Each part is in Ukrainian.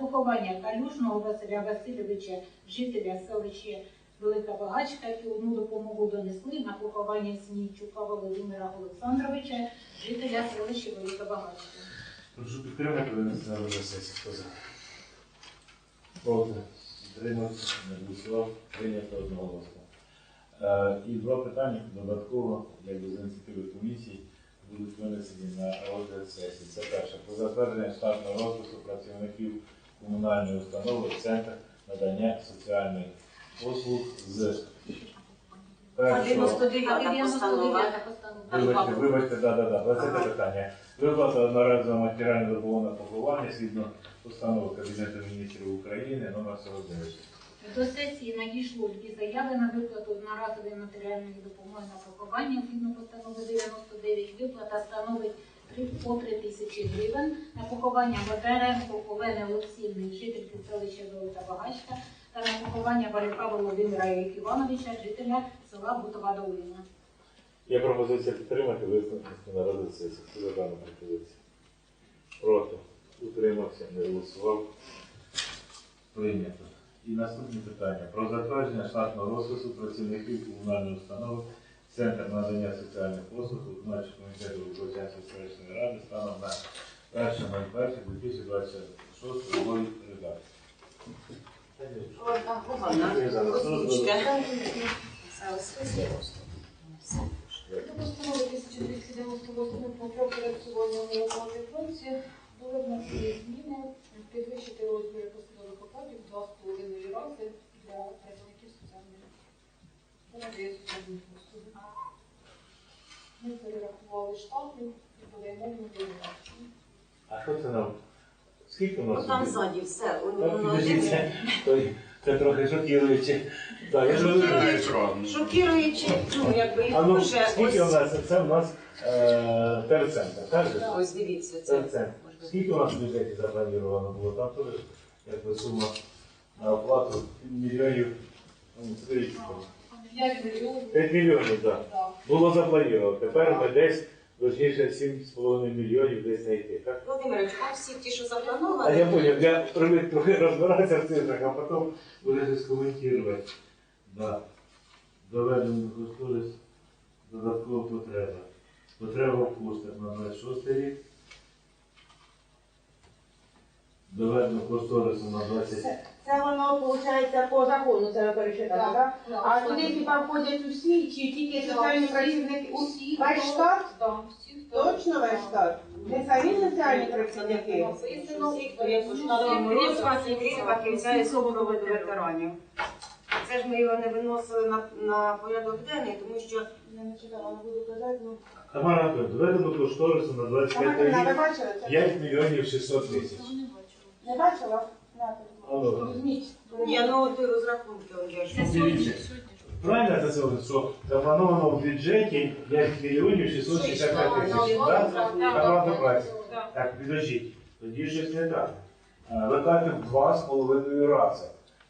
поховання Калюжного Василя Васильовича, жителя селища Велика Багачка, і одну допомогу донесли на поховання Снійчука Володимира Олександровича, жителя селища Велика Багачка. Прошу підтримати винести на сесії. Хто за? Проти. Утримався, не голосував, прийнято одноголосно. Е, І два питання додатково, якби з ініціативи комісії, будуть винесені на розгляд сесії. Це перше. Про затвердження штатного розпису працівників комунальної установи Центр надання соціальних послуг з 1 99 постанова. Вибачте, вибачте, да, да, да, 20 питання. Виплата одноразового матеріального допомоги на поховання згідно постанови Кабінету міністрів України номер 49. До сесії надійшло дві заяви на виплату одноразової матеріальної допомоги на поховання згідно постанови 99. Виплата становить по 3 тисячі гривень на поховання Бондаренко Олени Олексіївни, жительки селища Велика Багачка, та на поховання Баряка Володимира Івановича, жителя села Бутова Долина. Є пропозиція підтримати висновки на розгляд сесії. Хто за дану? Проти. Утримався, не голосував. Прийнято. І наступне питання. Про затвердження штатного розпису працівників комунальної установи Центр надання соціальних послуг виконавчого комітету Луковичанської селищної ради станом на 1.01.2026 нової редакції. Постанови 1298 про коректування оплати праці були внесені зміни підвищити розміри посадових окладів в 2,5 рази для працівників соціальної та надає соціальні послуги. Ми перерахували штати і подаємо мобілізацію. А що це нам? Скільки у нас? Там ззаді все. Так, Воно це, трохи шокіруюче. Так, я зрозумів. Шокіруючи, ну якби А ну, дуже скільки у ось. нас? Це у нас е, терцентр, так? же? Ось дивіться, це. Терцентр. Скільки у нас в бюджеті заплановано було? Там теж якби сума на оплату мільйонів. ну, скажіть, 5 мільйонів. 5 мільйонів, так. Да. Було заплановано. Тепер ми десь, точніше, 7,5 мільйонів десь знайти, так? Володимирович, а всі ті, що заплановані. А я понял, я привык трохи розбиратися в цифрах, а потім буде щось коментувати. Да. Доведено до кошторис додаткова потреба. Потреба в коштах на 26 рік. Доведено кошторису на 20. Це воно виходить по закону, це ви перечитали, так? Да. А туди хіба входять усі, чи тільки соціальні працівники? Усі, Весь штат? Да, всі, хто- Точно весь штат? Не самі соціальні працівники? Написано, всі, хто є по штатному розписі, крім фахівця і супроводу ветеранів. Це ж ми його не виносили на, на порядок денний, тому що Я не читала, не буду казати, ну. Тамара Анатольовна, доведено кошторису на 25 Тамара, ви рік бачили це? 5 мільйонів 600 тисяч. Не бачила? Візьміть. ні, ну от розрахунки он Дивіться. Правильно це сказали, що заплановано в бюджеті 5 мільйонів 665 тисяч. так? Праці. Так, підождіть, тоді щось не так. Е, Ви кажете в два з половиною рази.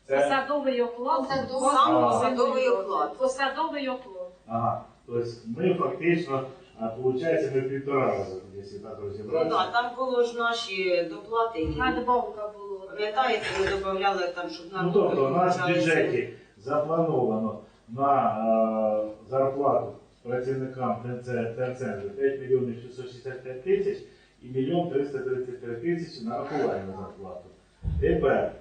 Це, Посадовий оклад. Посадовий оклад. Посадовий оклад. ага, тобто ми фактично, а, виходить, ми півтора рази, якщо так Ну розібратися. так, там було ж наші доплати. і- Надбавка була. Пам'ятаєте, ми додавали там, щоб на Ну тобто у нас в бюджеті заплановано на е, зарплату працівникам ТНЦ- терцентру 5 мільйонів 665 тисяч і мільйон 333 тисячі на рахування зарплату. Тепер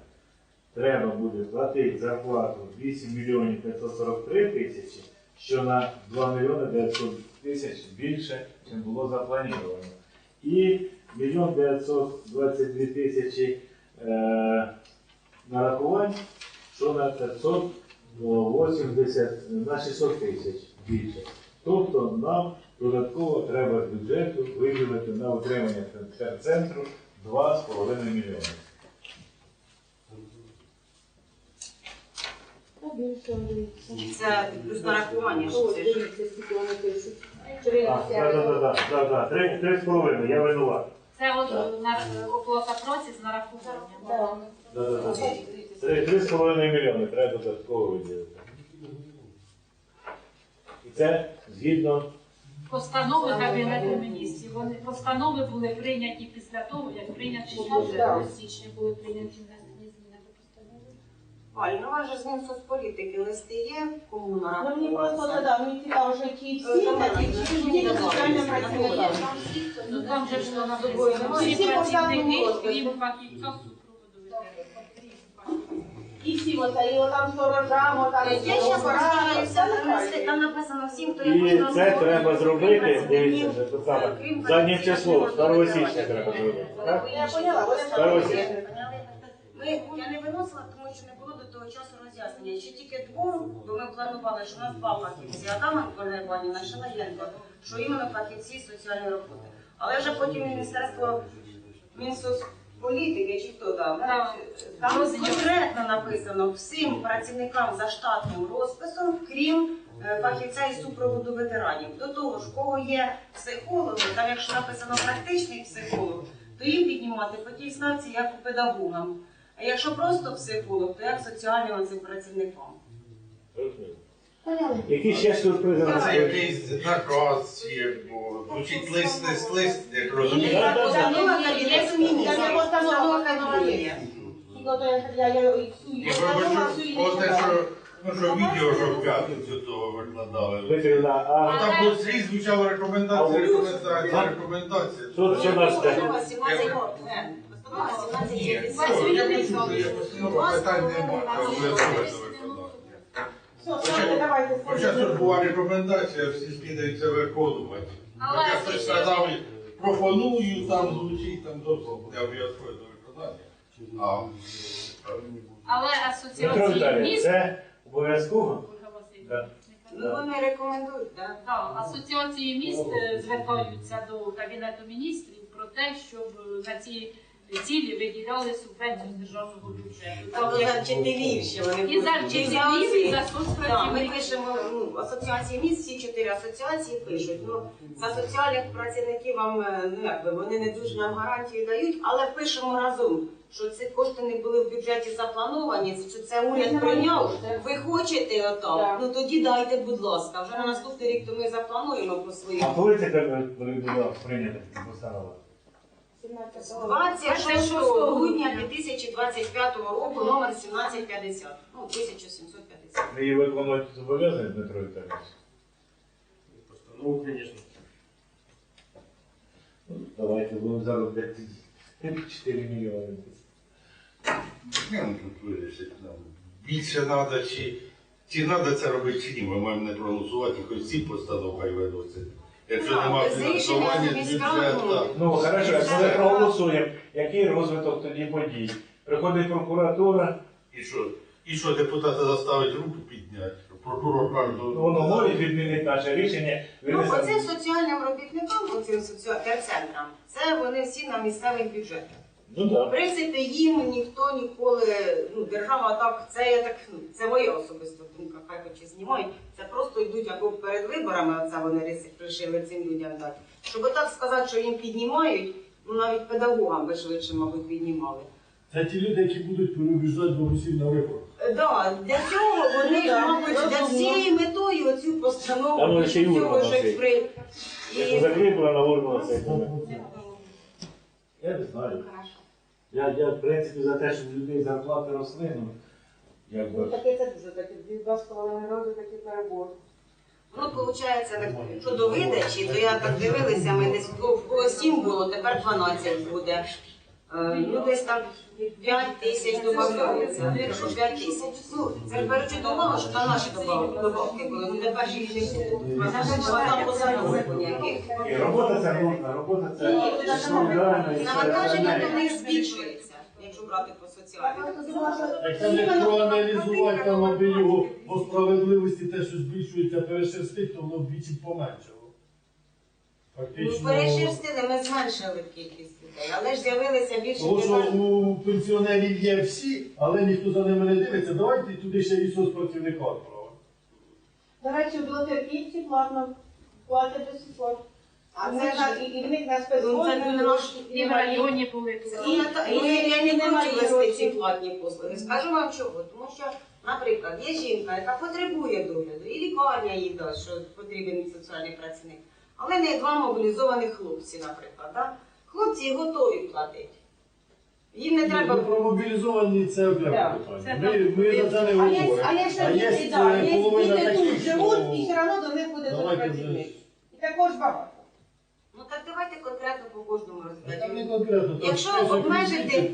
треба буде платити зарплату 8 мільйонів 543 тисячі, що на 2 мільйони 900 тисяч більше, ніж було заплановано. І мільйон 922 тисячі е, нарахувань, що на 580, на 600 тисяч більше. Тобто нам додатково треба з бюджету виділити на утримання центру 2,5 мільйони. Та більше, дивіться. Це плюс нарахування, що це ж. так, так, так, так, так, три, три з половиною, я винуват. Це от наш оплата праці з нарахуванням. Да. Да, да, да, да. Три, три з половиною мільйони треба додатково виділити. І це згідно Постанови Кабінету міністрів. Вони постанови були прийняті після того, як прийняті бюджет. У січні були прийняті внесені зміни до постанови. Валь, ну у вас же з Мінсоцполітики листи є, кому Ну, мені просто нараховувалося? да, мені цікаво, що ті Е, всі, чи мені тільки давали? соціальним Знаходять. працівникам. Ну там же ж вона Всі написана. Всі всі по штатному працівники, розпису. крім фахівця супроводу ветеранів. І всі оце, і отам сторожам, отам Я зараз все там написано всім, хто я І якось це треба зробити, дивіться, це те саме. Заднє число, 2 січня треба зробити. Так? Я поняла, вони Второго січня. Ми, я не виносила, тому що не було до того часу роз'яснення. Ще тільки двом, бо ми планували, що у нас два фахівці, Адаменко Іванівна, Шалаєнко, що іменно фахівці соціальної роботи. Але вже потім Міністерство Мінсоцполітики, чи хто там, там конкретно написано всім працівникам за штатним розписом, крім е, фахівця із супроводу ветеранів. До того ж, кого є психологи, там якщо написано практичний психолог, то їм піднімати по тій ставці, як у педагогам. А якщо просто психолог, то як соціальним цим працівникам. Поняли. Які ще сюрпризи Це нас? якийсь наказ, чи бо звучить лист, лист, лист, як да, да. Постанова Кабінету Міністрів. Постанова я і вибачу, оте, що, ну, що відео, що в п'ятницю того викладали. Ну, а Там по слід звучала рекомендація, рекомендація, рекомендація. що, що нас те? Постанова 17 років. Постанова Ні, ну, я почув, що є питань немає, це обов'язково це викладати. Все, все, давайте. Хоча тут була рекомендація, всі скидаються виконувати. Але Хоча хтось сказав, пропоную, там звучить, там зовсім не обов'язково до виконання. А, Але асоціації Віталійович, міст це обов'язково? Да. Ну, вони рекомендують, так. Так, асоціації міст е, звертаються до Кабінету міністрів про те, щоб е, на ці цілі виділяли субвенцію з державного бюджету. Там Так, за вчителів ще вони І за будуть. вчителів, і за Так, ми соцпрацівників. пишемо ну, асоціації міст, всі чотири асоціації пишуть. Ну, за соціальних працівників вам е, ну, якби, вони не дуже нам гарантії дають, але пишемо разом, що ці кошти не були в бюджеті заплановані, що це уряд прийняв. Ви хочете Так. Ну тоді дайте, будь ласка. Вже на наступний рік то ми заплануємо по своїм. А коли це коли була прийнята така постанова? 26 грудня 2025 року, номер 1750. Ну, 1750. Ви її виконувати зобов'язані, Дмитро Віталійович? ну, звісно. Ну, Давайте будемо заробляти 4 мільйони. Ні, ну тут вирішить нам. Більше треба, чи, чи треба це робити, чи ні. Ми маємо не проголосувати, хоч ці постанови хай виносять. Якщо немає без рішення фінансування з міськради. бюджету. Ну, хорошо, якщо ми проголосуємо, який розвиток тоді подій? Приходить прокуратура, І що? І що, депутати заставить руку підняти? Прокурор каже, ну, воно може відмінити наше рішення. Ну, винесе- оцим соціальним робітникам, оцим соціальним центрам, це вони всі на місцевих бюджетах. Ну В принципі, їм ніхто ніколи, ну, держава так, це я так, ну, це моя особиста думка, хай хоч і знімають. Це просто йдуть або перед виборами, оце вони рішили цим людям дати. Щоб отак сказати, що їм піднімають, ну навіть педагогам би швидше, мабуть, піднімали. Це ті люди, які будуть переубіждати бабусів на виборах. Е, Да, для цього вони, Ну, так, мабуть, для цієї метою оцю Там постанову вони ще й цього урну вже при... Закріплено на це. Я не знаю. Я, я, в принципі, за те, щоб людей зарплати росли, ну, Ну, якби. таке це дуже таке, два з половиною роки такий перебор. Ну, виходить, так, що до видачі, то я так дивилася, ми десь в кого 7 було, тепер 12 буде. Е, Ну, десь там 5 тисяч додається. Якщо 5 тисяч. Ну, це ж беручи до уваги, що там наші добав- добавки були, ну тепер ж їх не було. Вона постановок ніяких. І робота це нужна, робота це Ні, і Навантаження все. до них збільшується, якщо брати по соціальному. Якщо не проаналізувати там аби його по справедливості те, що збільшується перешерстить, то воно вдвічі поменшало. Ну, перешерстили, ми зменшили кількість людей, але ж з'явилися більше Тому що у пенсіонерів є всі, але ніхто за ними не дивиться. Давайте туди ще і соцпрацівника відправимо. До речі, в Білоцерківці платно платять до сих пор. А це це ж- і, і в них на Ну, це І в районі були. І, і, я- не проти вести ці платні послуги. Скажу вам чого. Тому що, наприклад, є жінка, яка потребує догляду, і лікарня їй дасть, що потрібен соціальний працівник. Але не два мобілізованих хлопці, наприклад. Да? Хлопці готові платити. Їм не треба Ми Про мобілізовані це окреме Так, питання. це Ми, ми на це не А є, говоримо. а є ще діти, да, е, є половина діти таких, тут що- живуть, і все одно до них буде Давайте вже. І також багато. Ну так давайте конкретно по кожному розглядати. Якщо обмежити,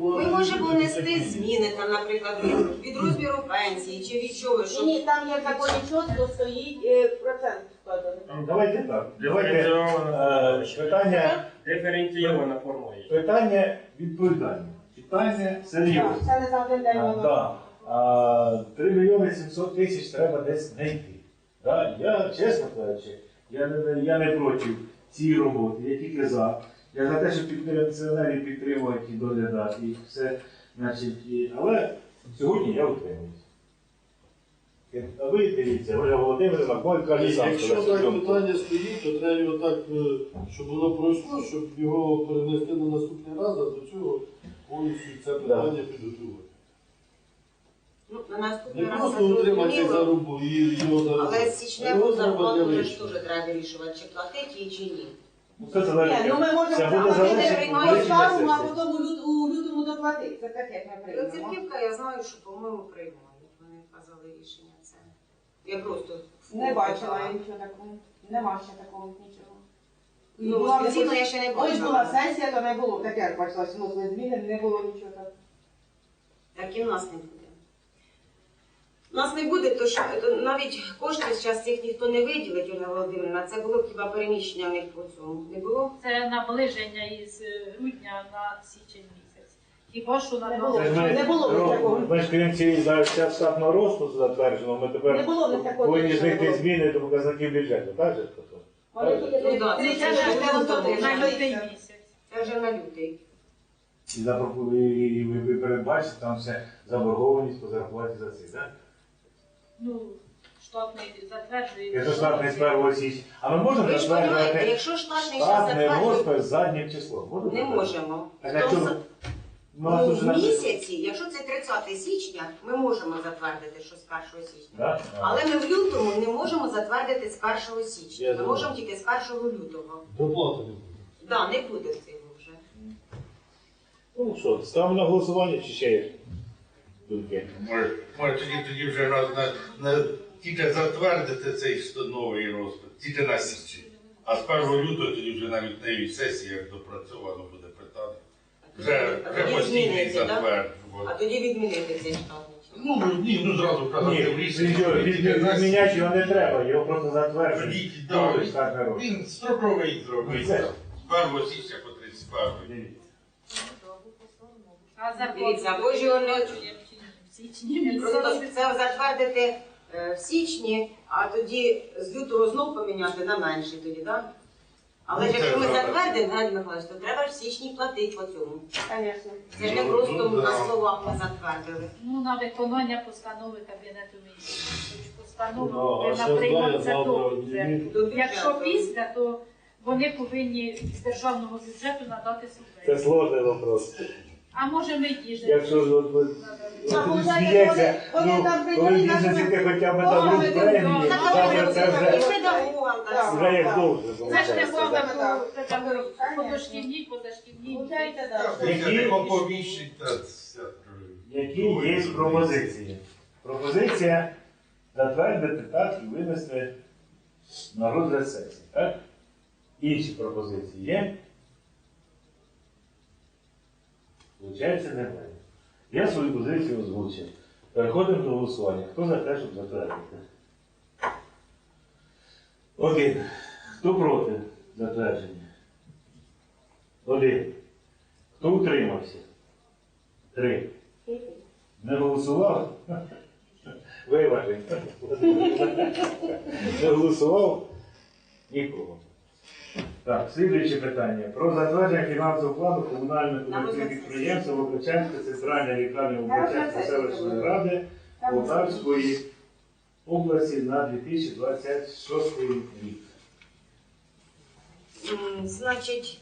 Ми можемо внести зміни, там, наприклад, від, розміру пенсії чи від чого, щоб ні, там є в законі чітко стоїть е, процент вкладений. Давайте так. Давайте е, питання, Диференційована форма є. питання відповідальне. Питання серйозне. Це не за один день А, воно. да. А, 3 мільйони 700 тисяч треба десь знайти. Да? Я, чесно кажучи, я не, я не проти цієї роботи, я тільки за. Я за те, щоб пенсіонерів підтримувати і доглядати, і все. Значить, і, але сьогодні я утримуюсь. А ви дивіться, Оля Володимирівна, мой каже. Якщо так питання стоїть, то треба його так, е, щоб воно пройшло, щоб його перенести на наступний раз, а до цього повністю це питання підготувати. Ну, на наступний Не раз просто утримати зрозуміло. зарубу і його Але заробити. січневу зарплату вже ж теж треба вирішувати, чи платити її, чи ні. Ну, Це залежить. Ні, ну ми можемо Це буде залежати приймаємо від шару, а сесії. потім у, лют, у лютому доплатити. Це таке ми приймемо. Луцівківка, я знаю, що, по-моєму, приймають. Вони казали рішення це. Я просто Не бачила я нічого такого. Нема ще такого нічого. Ну, Була офіційно я ще не Ось була бачила. сесія, то не було. Таке як бачила, вносили зміни, не було нічого такого. Так і в нас не буде. У нас не буде, то що навіть кошти зараз цих ніхто не виділить, Ольга Володимирівна. Це було б хіба переміщення в них по цьому. Не було? Це наближення із е, грудня на січень місяць. Хіба що на було. Не було ну, такого. Ми ж крім цієї зараз штатного росту затвердженого, ми Не тепер було в такого повинні знайти зміни до показників бюджету, так же? Ну, да, це вже на лютий місяць. Це вже на лютий. І, і, і ви, ви передбачите там все заборгованість по зарплаті за це, так? Ну, штатний затверджує. Якщо штатний з 1 січня. А ми можемо Ви ж розумієте, затверджувати якщо штатний зараз штатний затверджує, розпис заднім числом? Можемо не можемо. Так, а чому? за- Ну, а тут же в написано. місяці, якщо це 30 січня, ми можемо затвердити, що з 1 січня. Да? А. Але ми в лютому не можемо затвердити з 1 січня. Я Ми думаю. можемо тільки з 1 лютого. Доплати не буде. Да, не буде цього вже. Ну що, ставимо на голосування чи ще є думки? Може, може тоді, тоді вже раз на, на тільки затвердити цей новий розпис, тільки на січі. А з 1 лютого тоді вже навіть на сесії, як допрацьовано буде питання. Вже, А вже тоді постійний да? А тоді відмінити цей штатний. Ну, ні, ну зразу Ні, казати в рішенні. відміняти його не треба, його просто затверджують. Тоді, да, Новий. Він строковий зробить. З 1 січня по 31. Дивіться. А зарплату Дивіться, або ж його не- затверджує в січні Просто місяці. це затвердити е, в січні, а тоді з лютого знов поміняти на менший тоді, так? Але ж Ну, якщо ми правда. затвердимо, Геннадій Михайлович, то треба ж в січні платити по цьому. Звісно. Це ж не Ну, просто ну, на словах ми затвердили. Ну, на виконання постанови Кабінету міністрів. Хоч Ну, Постанову а знає, завтра до. Бюджету. Якщо після, то вони повинні з державного бюджету надати Це субвенцію. сложний вопрос. А може ми їжі. Якщо ж от ви Вони- вони ну, коли прийняли бізнес нашими іде хоча б дадуть то премії, завтра це вже, вже як довше. Це ж не. Які- Які є пропозиції? Пропозиція затвердити так і винести на розгляд сесії. Так? Інші пропозиції є? Получається, немає. Я свою позицію озвучив. Переходимо до голосування. Хто за те, щоб затвердити? Один. Хто проти затвердження? Один. Хто утримався? Три. Не голосував? Виважень. Не голосував? Нікого. Так, слідуюче питання. Про затвердження фінансового плану комунального комерційного підприємства Вовчанська центральна лікарня Вовчанської селищної ради Полтавської області на 2026 рік. Значить,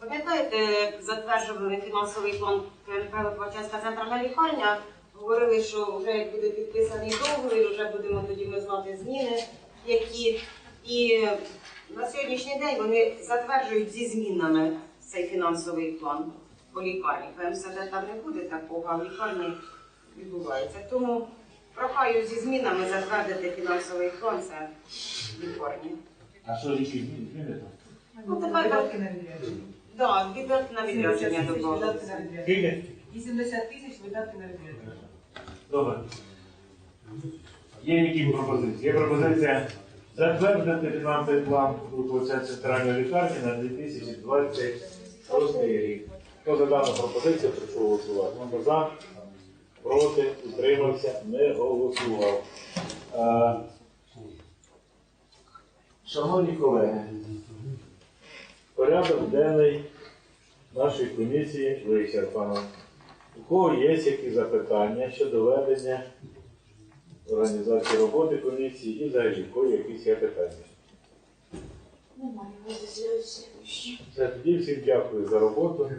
пам'ятаєте, як затверджували фінансовий план КНП центральна лікарня, говорили, що вже як буде підписаний договір, вже будемо тоді ми знати зміни, які. І На сьогоднішній день вони затверджують зі змінами цей фінансовий план по лікарні. ПМСД там не буде такого, а в лікарні відбувається. Тому прохаю зі змінами затвердити фінансовий план це лікарні. А що які зміни? Ну тепер так, да, віддати на відрядження добавили. Скільки? 80 тисяч видатки на відвідування. Добре. Є які пропозиції? Є пропозиція затвердити фінансовий план Луковиця центральної лікарні на 2026 рік. Хто за дану пропозицію прийшов голосувати? Хто за, проти, утримався, не голосував. Е, Шановні колеги, порядок денний нашої комісії вичерпано. У кого є які запитання щодо ведення організації роботи комісії і взагалі в кого якісь є питання? Все, тоді всім дякую за роботу.